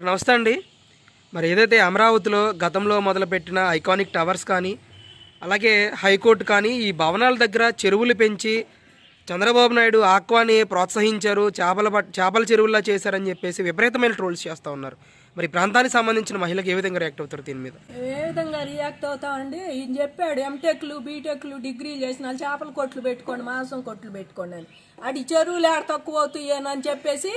నమస్తే అండి. మరి ఏదైతే అమరావతిలో గతంలో మొదలుపెట్టిన ఐకానిక్ టవర్స్ కానీ అలాగే హైకోర్టు కానీ ఈ భవనాల దగ్గర చెరువులు పెంచి చంద్రబాబు నాయుడు ఆక్వాని ప్రోత్సహించారు చేపల చేపల చెరువుల్లా చేశారని చెప్పేసి విపరీతమైన ట్రోల్స్ చేస్తూ ఉన్నారు. మరి ప్రాంతానికి సంబంధించిన మహిళలకు ఏ విధంగా రియాక్ట్ అవుతారు దీని మీద? ఏ విధంగా రియాక్ట్ అవుతామండి ఈయన చెప్పాడు ఎంటెక్లు బీటెక్లు డిగ్రీ చేసిన చేపల కొట్లు పెట్టుకోండి మాంసం కొట్లు పెట్టుకోండి అని. అడి చెరువులు ఆడ తక్కువ అవుతాయని చెప్పేసి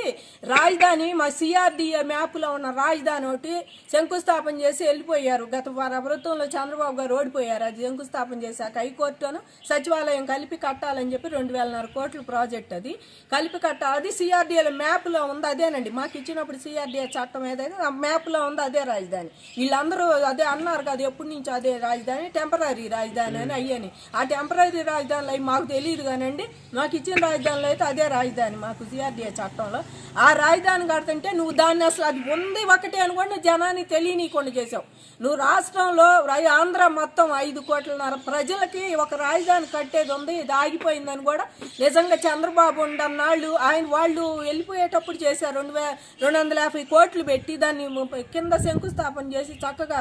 రాజధాని మా సిఆర్డిఏ మ్యాప్లో ఉన్న రాజధాని ఒకటి శంకుస్థాపన చేసి వెళ్ళిపోయారు. గత ప్రభుత్వంలో చంద్రబాబు గారు ఓడిపోయారు. అది శంకుస్థాపన చేశాక హైకోర్టును సచివాలయం కలిపి కట్టాలని చెప్పి రెండు వేలన్నర కోట్ల ప్రాజెక్ట్ అది. కలిపి కట్టాలి అది సిఆర్డిఏల మ్యాప్లో ఉంది అదేనండి. మాకు ఇచ్చినప్పుడు సిఆర్డిఏ చట్టం ఏదైతే ఆ మ్యాప్లో ఉంది అదే రాజధాని. వీళ్ళందరూ అదే అన్నారు కదా ఎప్పటి నుంచి అదే రాజధాని టెంపరీ రాజధాని అని అయ్యని. ఆ టెంపరీ రాజధానులు అవి మాకు తెలియదు కానండి మాకు ఇచ్చిన రాజధానిలో అయితే అదే రాజధాని మాకు సిఆర్డిఏ చట్టంలో. ఆ రాజధాని కడుతుంటే నువ్వు దాన్ని అసలు అది ఉంది ఒకటే అనుకోండి జనానికి తెలియనీయకుండా చేసావు నువ్వు రాష్ట్రంలో ఆంధ్ర మొత్తం ఐదు కోట్లన్నర ప్రజలకి ఒక రాజధాని కట్టేది ఉంది ఇది ఆగిపోయిందని కూడా నిజంగా చంద్రబాబు ఉండన్నాళ్ళు ఆయన వాళ్ళు వెళ్ళిపోయేటప్పుడు చేశారు రెండు రెండు వందల యాభై కోట్లు పెట్టి దాన్ని ముప్పై- కింద శంకుస్థాపన చేసి చక్కగా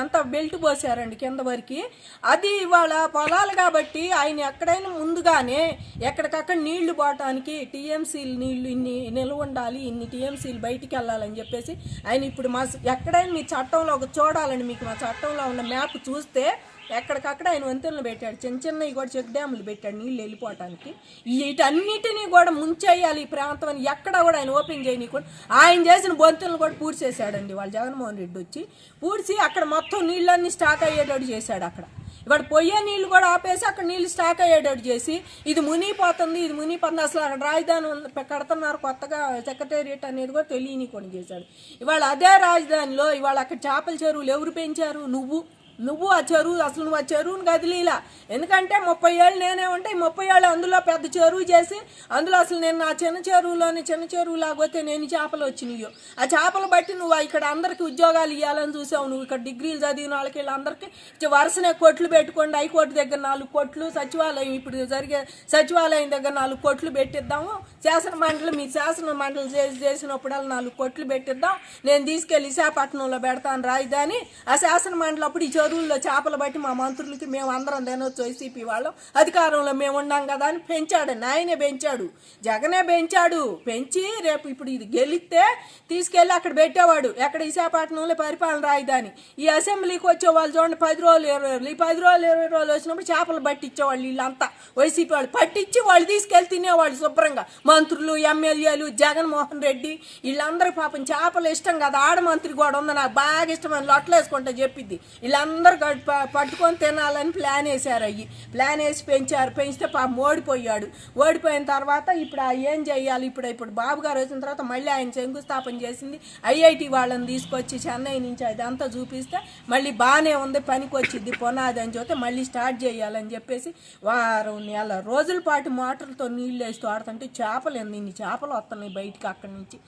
అంతా బెల్ట్ పోసారండి కింద వరకు. అది ఇవాళ పొలాలు కాబట్టి ఆయన ఎక్కడైనా ముందుగానే ఎక్కడికక్కడ నీళ్ళు పోవటానికి టీఎంసీలు నీళ్ళు ఇన్ని నిల్వ ఉండాలి ఇన్ని టీఎంసీలు బయటికి వెళ్ళాలని చెప్పేసి ఆయన ఇప్పుడు మా ఎక్కడైనా మీ చట్టంలో ఒక చూడాలండి మీకు మా చట్టంలో ఉన్న మ్యాప్ చూస్తే ఎక్కడికక్కడ ఆయన వంతెనలు పెట్టాడు. చిన్న చిన్నవి కూడా చెక్ డ్యాములు పెట్టాడు నీళ్ళు వెళ్ళిపోవటానికి. వీటన్నిటినీ కూడా ముంచేయాలి ఈ ప్రాంతం అని ఎక్కడ కూడా ఆయన ఓపెన్ చేయనీయకుండా ఆయన చేసిన బొంతులను కూడా పూడ్చేశాడండి వాళ్ళు. జగన్మోహన్ రెడ్డి వచ్చి పూడ్చి అక్కడ మొత్తం నీళ్ళన్నీ స్టాక్ అయ్యేటట్టు చేశాడు అక్కడ. ఇక్కడ పొయ్యే నీళ్ళు కూడా ఆపేసి అక్కడ నీళ్ళు స్టాక్ అయ్యేటట్టు చేసి ఇది మునిగిపోతుంది ఇది మునిగిపోతుంది. అసలు అక్కడ రాజధాని కడుతున్నారు కొత్తగా సెక్రటేరియట్ అనేది కూడా తెలియని చేశాడు. ఇవాళ అదే రాజధానిలో ఇవాళ అక్కడ చేపల చెరువులు ఎవరు పెంచారు? నువ్వు. నువ్వు ఆ చెరువు అసలు నువ్వు ఆ చెరువును కదిలీలా. ఎందుకంటే ముప్పై ఏళ్ళు నేనే ఉంటే ఈ ముప్పై ఏళ్ళు అందులో పెద్ద చెరువు చేసి అందులో అసలు నేను నా చిన్న చెరువులోని చిన్న చెరువు లాగోతే నేను చేపలు వచ్చినాయో. ఆ చేపలు బట్టి నువ్వు ఇక్కడ అందరికి ఉద్యోగాలు ఇవ్వాలని చూసావు. నువ్వు ఇక్కడ డిగ్రీలు చదివిన వాళ్ళకి వీళ్ళందరికీ వరుసనే కొట్లు పెట్టుకోండి. హైకోర్టు దగ్గర నాలుగు కొట్లు సచివాలయం ఇప్పుడు జరిగే సచివాలయం దగ్గర నాలుగు కొట్లు పెట్టిద్దాము. శాసన మండలి మీ శాసన మండలి చేసి చేసినప్పుడల్లా నాలుగు కొట్లు పెట్టిద్దాం. నేను తీసుకెళ్ళి విశాఖపట్నంలో పెడతాను రాజధాని. ఆ శాసన మండలి అప్పుడు ఈ చెరువుల్లో చేపలు బట్టి మా మంత్రులకి మేము అందరం తినొచ్చు వైసీపీ వాళ్ళం. అధికారంలో మేము ఉన్నాం కదా అని పెంచాడు నాయనే పెంచాడు జగనే పెంచాడు. పెంచి రేపు ఇప్పుడు ఇది గెలిస్తే తీసుకెళ్ళి అక్కడ పెట్టేవాడు. ఎక్కడ విశాఖపట్నంలో పరిపాలన రాజధాని ఈ అసెంబ్లీకి వచ్చే వాళ్ళు చూడండి పది రోజులు ఇరవై రోజులు. ఈ పది రోజులు ఇరవై రోజులు వచ్చినప్పుడు చేపలు పట్టించేవాళ్ళు వీళ్ళంతా. వైసీపీ వాళ్ళు పట్టించి వాళ్ళు తీసుకెళ్ళి తినేవాళ్ళు శుభ్రంగా. మంత్రులు ఎమ్మెల్యేలు జగన్మోహన్ రెడ్డి వీళ్ళందరూ పాపం చేపలు ఇష్టం కదా. ఆడ మంత్రి కూడా ఉంది నాకు బాగా ఇష్టం అని లొట్టలు వేసుకుంటా చెప్పిద్ది. వీళ్ళందరూ గడ్- పట్టుకొని తినాలని ప్లాన్ వేశారు అయ్యి. ప్లాన్ వేసి పెంచారు. పెంచితే పాపం ఓడిపోయాడు. ఓడిపోయిన తర్వాత ఇప్పుడు ఆ ఏం చేయాలి? ఇప్పుడు ఇప్పుడు బాబు గారు వచ్చిన తర్వాత మళ్ళీ ఆయన శంకుస్థాపన చేసింది. ఐఐటి వాళ్ళని తీసుకొచ్చి చెన్నై నుంచి అదంతా చూపిస్తే మళ్ళీ బాగానే ఉంది పనికి వచ్చింది పునాది అని చెప్తే మళ్ళీ స్టార్ట్ చేయాలని చెప్పేసి వారం నెల రోజుల పాటు మోటార్లతో నీళ్ళు వేసి తోడుతుంటే చేపలు ఎన్ని ఇన్ని చేపలు వస్తున్నాయి బయటికి అక్కడి నుంచి.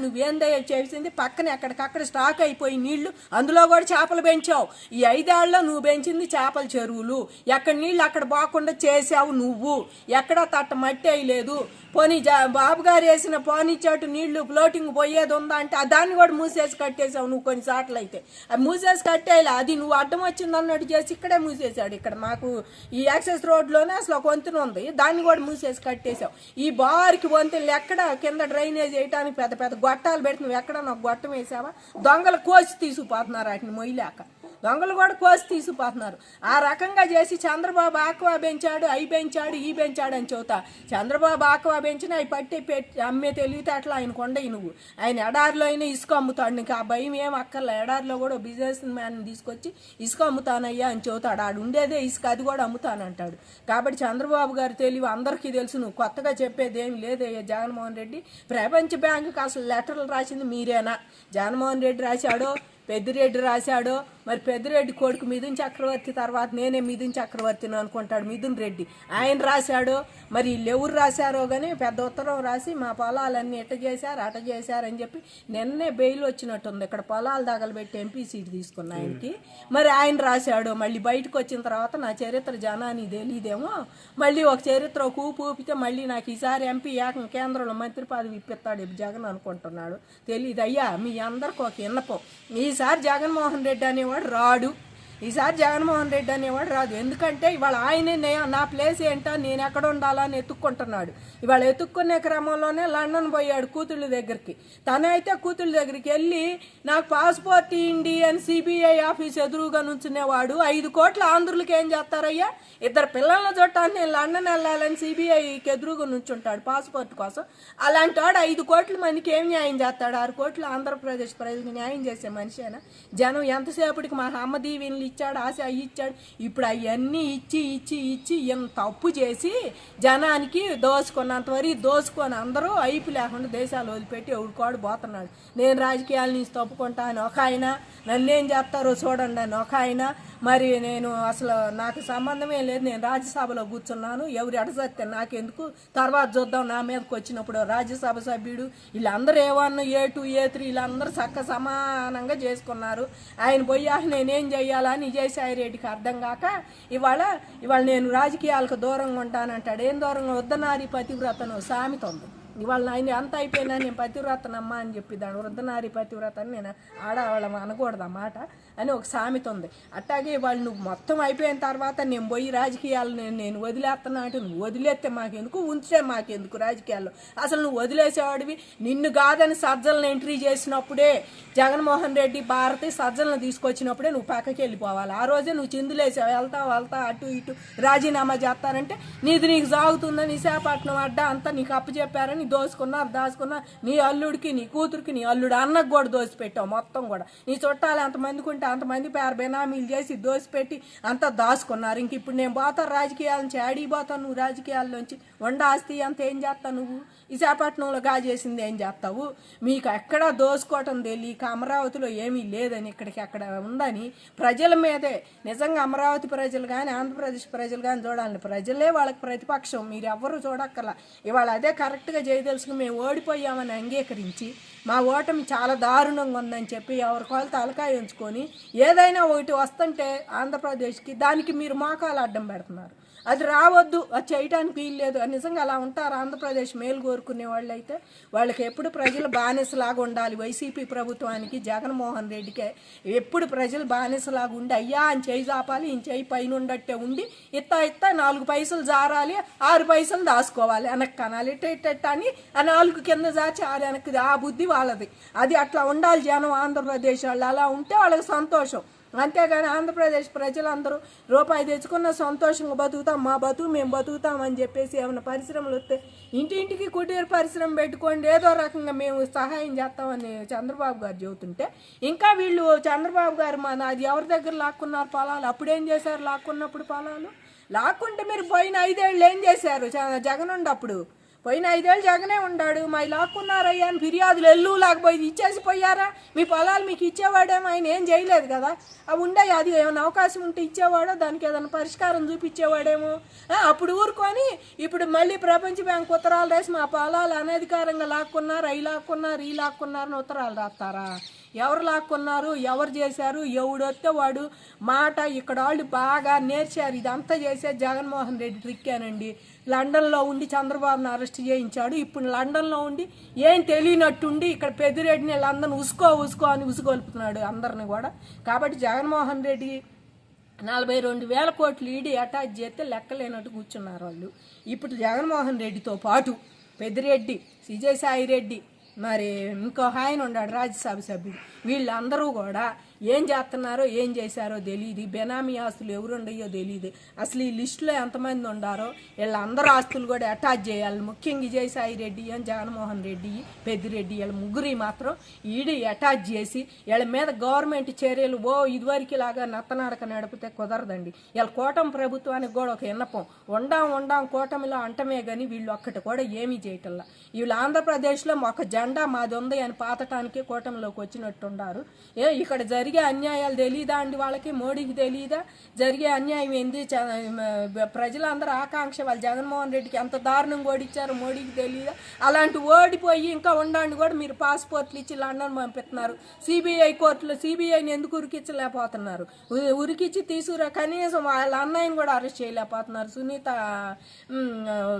నువ్వేందయ్యో చేసింది? పక్కన ఎక్కడికక్కడ స్టాక్ అయిపోయి నీళ్ళు అందులో కూడా చేపలు పెంచావు. ఈ ఐదేళ్ళ నువ్వు పెంచింది చేపల చెరువులు. ఎక్కడ నీళ్ళు అక్కడ పోకుండా చేసావు నువ్వు. ఎక్కడా తట్ట మట్టి అయ్యలేదు పోనీ జా బాబు గారు వేసిన పోనీ చాటు నీళ్ళు ఫ్లోటింగ్ పోయేది ఉందా అంటే దాన్ని కూడా మూసేసి కట్టేసావు నువ్వు కొన్ని సార్లు అయితే. అది మూసేసి కట్టేయాలి. అది నువ్వు అడ్డం వచ్చింది అన్నట్టు చేసి ఇక్కడే మూసేసాడు ఇక్కడ మాకు ఈ యాక్సెస్ రోడ్లోనే అసలు ఒక వంతెన ఉంది. దాన్ని కూడా మూసేసి కట్టేసావు ఈ బారికి వంతులు ఎక్కడ కింద డ్రైనేజ్ వేయడానికి పెద్ద పెద్ద గొట్టాలు పెట్టి నువ్వు ఎక్కడ నాకు గొట్టం వేసావా? దొంగలు కోసి తీసుకుపోతున్నారు వాటిని మొయ్యలేక. దొంగలు కూడా కోసి తీసుకుపోతున్నారు ఆ రకంగా చేసి చంద్రబాబు ఆక్వా పెంచాడు అవి పెంచాడు ఈ పెంచాడు అని చెబుతా. చంద్రబాబు ఆక్వా పెంచిన అవి పట్టి పెట్టి అమ్మే తెలివితేటలు ఆయన కొండయి నువ్వు. ఆయన ఎడారిలో అయినా ఇసుక అమ్ముతాడు నీకు. ఆ భయం ఏం అక్కర్లే. ఎడారిలో కూడా బిజినెస్ మ్యాన్ తీసుకొచ్చి ఇసుక అమ్ముతానయ్యా అని చెబుతాడు. ఆడు ఉండేదే ఇసుక అది కూడా అమ్ముతానంటాడు. కాబట్టి చంద్రబాబు గారు తెలివి అందరికీ తెలుసు. నువ్వు కొత్తగా చెప్పేది ఏమి లేదయ్యా జగన్మోహన్ రెడ్డి. ప్రపంచ బ్యాంకుకి అసలు లెటర్లు రాసింది మీరేనా? జగన్మోహన్ రెడ్డి రాశాడో? పెద్దిరెడ్డి రాశాడో? మరి పెద్దిరెడ్డి కొడుకు మిథున్ చక్రవర్తి తర్వాత నేనే మిథున్ చక్రవర్తిని అనుకుంటాడు మిథున్ రెడ్డి. ఆయన రాశాడు మరి వీళ్ళు ఎవరు రాశారో కానీ పెద్ద ఉత్తరం రాసి మా పొలాలన్నీ ఇట చేశారు అట చేశారని చెప్పి నిన్నే బెయిల్ వచ్చినట్టుంది. ఇక్కడ పొలాలు తగలబెట్టి ఎంపీ సీట్ తీసుకున్న ఆయనకి. మరి ఆయన రాశాడు మళ్ళీ బయటకు వచ్చిన తర్వాత నా చరిత్ర జనాన్ని తెలియదేమో మళ్ళీ ఒక చరిత్ర ఒక ఊపు ఊపితే మళ్ళీ నాకు ఈసారి ఎంపీ ఏకం కేంద్రంలో మంత్రి పదవి ఇప్పిస్తాడు ఇప్పుడు జగన్ అనుకుంటున్నాడు. తెలియదు అయ్యా మీ అందరికి ఒక విన్నపం. ఈసారి జగన్మోహన్ రెడ్డి అనేవాడు రాడు. ఈసారి జగన్మోహన్ రెడ్డి అనేవాడు రాదు. ఎందుకంటే ఇవాళ ఆయనే నా ప్లేస్ ఏంటో నేను ఎక్కడ ఉండాలా అని ఎత్తుక్కుంటున్నాడు. ఇవాళ ఎత్తుక్కునే క్రమంలోనే లండన్ పోయాడు కూతుళ్ళ దగ్గరికి. తనైతే కూతుళ్ళ దగ్గరికి వెళ్ళి నాకు పాస్పోర్ట్ ఇవ్వండి అని సిబిఐ ఆఫీస్ ఎదురుగా నుంచునేవాడు. ఐదు కోట్ల ఆంధ్రులకి ఏం చేస్తారయ్యా? ఇద్దరు పిల్లల చుట్టాన్ని నేను లండన్ వెళ్ళాలని సిబిఐకి ఎదురుగా నుంచుంటాడు పాస్పోర్ట్ కోసం. అలాంటి వాడు ఐదు కోట్ల మందికి ఏం న్యాయం చేస్తాడు? ఆరు కోట్ల ఆంధ్రప్రదేశ్ ప్రజలకు న్యాయం చేసే మనిషేనా? జనం ఎంతసేపటికి మా అమ్మ దీవెనలు ఇచ్చాడు ఆశ అవి ఇచ్చాడు. ఇప్పుడు అవన్నీ ఇచ్చి ఇచ్చి ఇచ్చి ఇంత తప్పు చేసి జనానికి దోసుకున్నంత వరకు దోసుకొని అందరూ అయిపు లేకుండా దేశాలు వదిలిపెట్టి ఎవడుకోడు పోతున్నాడు. నేను రాజకీయాల నుంచి తప్పుకుంటాను. ఒక ఆయన నన్నేం చేస్తారో చూడండి అని ఒక ఆయన మరి నేను అసలు నాకు సంబంధమే లేదు. నేను రాజ్యసభలో కూర్చున్నాను. ఎవరు ఎడసత్తే నాకెందుకు? తర్వాత చూద్దాం. నా మీదకి వచ్చినప్పుడు రాజ్యసభ సభ్యుడు వీళ్ళందరూ A one A two A three వీళ్ళందరూ చక్క సమానంగా చేసుకున్నారు. ఆయన పోయాక నేనేం చెయ్యాలని విజయసాయి రెడ్డికి అర్థం కాక ఇవాళ ఇవాళ నేను రాజకీయాలకు దూరంగా ఉంటానంటాడు. ఏం దూరంగా? వద్దనారి పతివ్రతను సామెత ఉంది. ఇవాళ ఆయన అంత అయిపోయినా నేను పతివ్రతనమ్మా అని చెప్పి దాని వృద్ధనారి పతివ్రత అని నేను ఆడవాళ్ళం అనకూడదు అన్నమాట అని ఒక సామెత ఉంది. అట్టాగే వాళ్ళు నువ్వు మొత్తం అయిపోయిన తర్వాత నేను పోయి రాజకీయాలు నేను నేను వదిలేస్తున్నా అంటే నువ్వు వదిలేస్తే మాకెందుకు? ఉంచితే మాకెందుకు రాజకీయాల్లో? అసలు నువ్వు వదిలేసేవాడివి? నిన్ను కాదని సజ్జలను ఎంట్రీ చేసినప్పుడే జగన్మోహన్ రెడ్డి భారతి సజ్జలను తీసుకొచ్చినప్పుడే నువ్వు పక్కకి వెళ్ళిపోవాలి. ఆ రోజే నువ్వు చిందులేసావు వెళ్తా వెళ్తా అటు ఇటు రాజీనామా చేస్తారంటే నీది నీకు సాగుతుందని విశాఖపట్నం అడ్డా అంతా నీకు అప్పచెప్పారని దోసుకున్నారు దాచుకున్నారు నీ అల్లుడికి నీ కూతురికి నీ అల్లుడు అన్నకు కూడా దోసిపెట్టావు మొత్తం కూడా. నీ చుట్టాలు ఎంతమందికి ఉంటే అంతమంది పేరు బెనామీలు చేసి దోసిపెట్టి అంతా దాచుకున్నారు ఇంక ఇప్పుడు నేను పోతా రాజకీయాల నుంచి ఆడిపోతాను నువ్వు రాజకీయాల్లోంచి వండ ఆస్తి అంత ఏం చేస్తావు నువ్వు? విశాఖపట్నంలో కాజేసింది ఏం చేస్తావు? మీకు ఎక్కడ దోసుకోవటం తెలియక అమరావతిలో ఏమీ లేదని ఇక్కడికి అక్కడ ఉందని ప్రజల మీదే. నిజంగా అమరావతి ప్రజలు కానీ ఆంధ్రప్రదేశ్ ప్రజలు కానీ చూడాలి ప్రజలే వాళ్ళకి ప్రతిపక్షం. మీరు ఎవరు చూడక్కర్లా. ఇవాళ అదే కరెక్ట్గా చేయదలుచుకు మేము ఓడిపోయామని అంగీకరించి మా ఓటమి చాలా దారుణంగా ఉందని చెప్పి ఎవరికి వాళ్ళు తలకాయ ఉంచుకొని ఏదైనా ఒకటి వస్తుంటే ఆంధ్రప్రదేశ్కి దానికి మీరు మోకాలు అడ్డం పెడుతున్నారు. అది రావద్దు అది చేయడానికి వీల్లేదు అది నిజంగా అలా ఉంటారు? ఆంధ్రప్రదేశ్ మేలు కోరుకునే వాళ్ళు అయితే వాళ్ళకి ఎప్పుడు ప్రజలు బానిసలాగా ఉండాలి. వైసీపీ ప్రభుత్వానికి జగన్మోహన్ రెడ్డికే ఎప్పుడు ప్రజలు బానిసలాగా ఉండి అయ్యా అని చేయి చాపాలి ఈయన చేయి పైన ఉండట్టే ఉండి ఇత్త ఇత్త నాలుగు పైసలు జారాలి ఆరు పైసలు దాచుకోవాలి. వెనక్కి కనాలి ఇట్ట అని ఆ నాలుగు కింద దాచి ఆరు వెనక్కి ఆ బుద్ధి వాళ్ళది. అది అట్లా ఉండాలి జనం ఆంధ్రప్రదేశ్ వాళ్ళు. అలా ఉంటే వాళ్ళకి సంతోషం. అంతేగాని ఆంధ్రప్రదేశ్ ప్రజలందరూ రూపాయి తెచ్చుకున్న సంతోషంగా బతుకుతాం మా బతుకు మేము బతుకుతాం అని చెప్పేసి ఏమైనా పరిశ్రమలు వస్తే ఇంటింటికి కుటీర పరిశ్రమ పెట్టుకోండి ఏదో రకంగా మేము సహాయం చేస్తామని చంద్రబాబు గారు చెబుతుంటే ఇంకా వీళ్ళు చంద్రబాబు గారు మన అది ఎవరి దగ్గర లాక్కున్నారు పొలాలు? అప్పుడేం చేశారు? లాక్కున్నప్పుడు పొలాలు? లాక్కుంటే మీరు పోయిన ఐదేళ్ళు ఏం చేశారు? జ- జగన్ ఉండప్పుడు పోయిన ఐదేళ్ళు జగనే ఉన్నాడు మా లాక్కున్నారయ్యా అని ఫిర్యాదులు ఎల్లు లేకపోయి ఇచ్చేసి పోయారా? మీ పొలాలు మీకు ఇచ్చేవాడేమో ఆయన ఏం చేయలేదు కదా? అవి ఉండే అది ఏమైనా అవకాశం ఉంటే ఇచ్చేవాడో? దానికి ఏదైనా పరిష్కారం చూపించేవాడేమో? అప్పుడు ఊరుకొని ఇప్పుడు మళ్ళీ ప్రపంచ బ్యాంక్ ఉత్తరాలు రాసి మా పొలాలు అనధికారంగా లాక్కున్నారు? అవి లాక్కున్నారు ఈ లాక్కున్నారు అని ఉత్తరాలు రాస్తారా? ఎవరు లాక్కున్నారు? ఎవరు చేశారు? ఎవడొస్తే వాడు? మాట ఇక్కడ వాళ్ళు బాగా నేర్చారు. ఇదంతా చేసే జగన్మోహన్ రెడ్డి ట్రిక్కేనండి లండన్లో ఉండి చంద్రబాబును అరెస్ట్ చేయించాడు. ఇప్పుడు లండన్లో ఉండి ఏం తెలియనట్టుండి ఇక్కడ పెద్దిరెడ్డిని లందన్ ఉసుకో ఉసుకో అని ఉసుగొలుపుతున్నాడు అందరిని కూడా. కాబట్టి జగన్మోహన్ రెడ్డి నలభై రెండు వేల కోట్లు ఈడీ అటాచ్ చేస్తే లెక్కలేనట్టు కూర్చున్నారు వాళ్ళు. ఇప్పుడు జగన్మోహన్ రెడ్డితో పాటు పెద్దిరెడ్డి విజయసాయి రెడ్డి మరి ఇంకో ఆయన ఉన్నాడు రాజ్యసభ సభ్యుడు. వీళ్ళందరూ కూడా ఏం చేస్తున్నారో ఏం చేశారో తెలియదు బెనామీ ఆస్తులు ఎవరు ఉండయో తెలియదు అసలు ఈ లిస్టులో ఎంతమంది ఉండారో వీళ్ళందరూ ఆస్తులు కూడా అటాచ్ చేయాలి. ముఖ్యంగా విజయసాయి రెడ్డి అని జగన్మోహన్ రెడ్డి పెద్దిరెడ్డి వీళ్ళ ముగ్గురి మాత్రం ఈడీ అటాచ్ చేసి వీళ్ళ మీద గవర్నమెంట్ చర్యలు ఓ ఇదివరకు లాగా నత్తనాడక నడిపితే కుదరదండి. వీళ్ళ కూటమి ప్రభుత్వానికి కూడా ఒక విన్నపం. ఉండాం ఉండాం కూటమిలో అంటమే కానీ వీళ్ళు ఒక్కటి కూడా ఏమీ చేయటంలా. వీళ్ళు ఆంధ్రప్రదేశ్లో ఒక జెండా మాది ఉంది అని పాతటానికి కూటమిలోకి వచ్చినట్టుండారు ఏ ఇక్కడ జరిగి జరిగే అన్యాయాలు తెలియదా అండి వాళ్ళకి? మోడీకి తెలియదా జరిగే అన్యాయం ఏంది? చ- ప్రజలందరూ ఆకాంక్ష వాళ్ళు. జగన్మోహన్ రెడ్డికి ఎంత దారుణంగా ఓడిచ్చారు? మోడీకి తెలియదా అలాంటి ఓడిపోయి ఇంకా ఉండండి కూడా మీరు పాస్పోర్ట్లు ఇచ్చి లండన్ పంపిస్తున్నారు. సిబిఐ కోర్టులో సిబిఐని ఎందుకు ఉరికించలేకపోతున్నారు? ఉరికిచ్చి తీసుకురా కనీసం వాళ్ళ అన్నయ్యని కూడా అరెస్ట్ చేయలేకపోతున్నారు. సునీత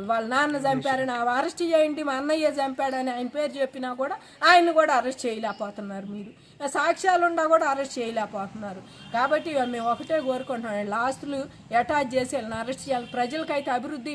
వాళ్ళ నాన్న చంపారని అరెస్ట్ చేయండి మా అన్నయ్య చంపాడని ఆయన పేరు చెప్పినా కూడా ఆయన్ని కూడా అరెస్ట్ చేయలేకపోతున్నారు మీరు. సాక్ష్యాలు ఉండా కూడా అరెస్ట్ చేయలేకపోతున్నారు. కాబట్టి మేము ఒకటే కోరుకుంటున్నాం. లాస్ట్లు ఆస్తులు అటాచ్ చేసి వీళ్ళని అరెస్ట్ చేయాలి. ప్రజలకైతే అభివృద్ధి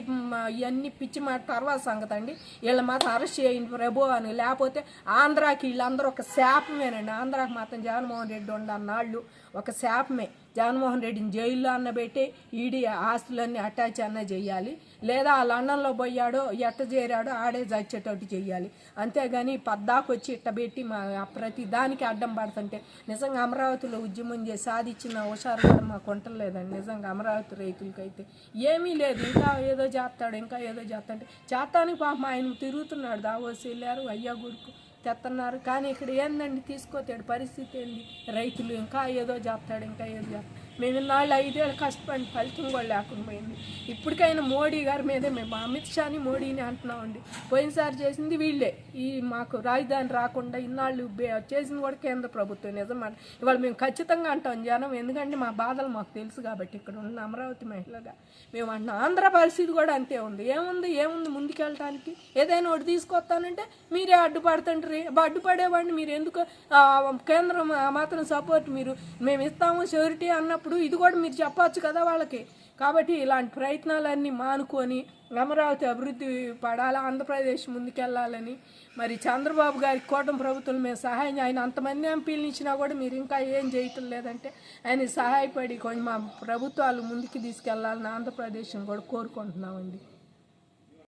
ఇవన్నీ పిచ్చి మాట తర్వాత సంగతి అండి. వీళ్ళు మాత్రం అరెస్ట్ చేయండి ప్రభు అని. లేకపోతే ఆంధ్రాకి వీళ్ళందరూ ఒక శాపమేనండి. ఆంధ్రాకి మాత్రం జగన్మోహన్ రెడ్డి ఉండన్నాళ్ళు ఒక శాపమే. జగన్మోహన్ రెడ్డిని జైల్లో అన్న పెట్టి ఈడీ ఆస్తులన్నీ అటాచ్ అన్న చేయాలి లేదా ఆ లండన్లో పోయాడో ఎట్ట చేరాడో ఆడే చచ్చేటట్టు చేయాలి అంతేగాని పద్దాకు వచ్చి ఇట్ట పెట్టి మా ప్రతి దానికి అడ్డం పడుతుంటే నిజంగా అమరావతిలో ఉద్యమం చేసి సాధించిన హుషారు కూడా మాకు ఉంటలేదండి నిజంగా అమరావతి రైతులకైతే ఏమీ లేదు. ఇంకా ఏదో చేస్తాడు ఇంకా ఏదో చేస్తాడు. చేస్తానికి పాపం ఆయన తిరుగుతున్నాడు. దావోసి వెళ్ళారు అయ్యా గురుకు. తెస్తున్నారు కానీ ఇక్కడ ఏందండి? తీసుకోతాడు పరిస్థితి ఏంది? రైతులు ఇంకా ఏదో చేస్తాడు ఇంకా ఏదో చేస్తాడు. మేము ఇన్నాళ్ళు ఐదేళ్ళు కష్టపడి ఫలితం కూడా లేకుండా పోయింది. ఇప్పటికైనా మోడీ గారి మీదే మేము అమిత్ షాని మోడీని అంటున్నామండి. పోయినసారి చేసింది వీళ్ళే. ఈ మాకు రాజధాని రాకుండా ఇన్నాళ్ళు చేసింది కూడా కేంద్ర ప్రభుత్వం నిజమాట ఇవాళ మేము ఖచ్చితంగా అంటాం జనం. ఎందుకంటే మా బాధలు మాకు తెలుసు కాబట్టి ఇక్కడ ఉన్న అమరావతి మహిళగా మేము అంటున్నాం ఆంధ్ర పరిస్థితి కూడా అంతే ఉంది. ఏముంది? ఏముంది ముందుకెళ్ళటానికి? ఏదైనా ఒకటి తీసుకొస్తానంటే మీరే అడ్డుపడుతుంటారు. అడ్డుపడేవాడిని మీరు ఎందుకు? కేంద్రం మాత్రం సపోర్ట్ మీరు మేము ఇస్తాము షూరిటీ అన్నప్పుడు ఇది కూడా మీరు చెప్పచ్చు కదా వాళ్ళకి. కాబట్టి ఇలాంటి ప్రయత్నాలన్నీ మానుకొని అమరావతి అభివృద్ధి పడాలా ఆంధ్రప్రదేశ్ ముందుకెళ్ళాలని మరి చంద్రబాబు గారి కూటమి ప్రభుత్వం మేము సహాయం ఆయన అంతమంది ఎంపీలు ఇచ్చినా కూడా మీరు ఇంకా ఏం చేయటం లేదంటే ఆయన సహాయపడి కొంచెం మా ప్రభుత్వాలు ముందుకు తీసుకెళ్ళాలని ఆంధ్రప్రదేశ్ని కూడా కోరుకుంటున్నామండి.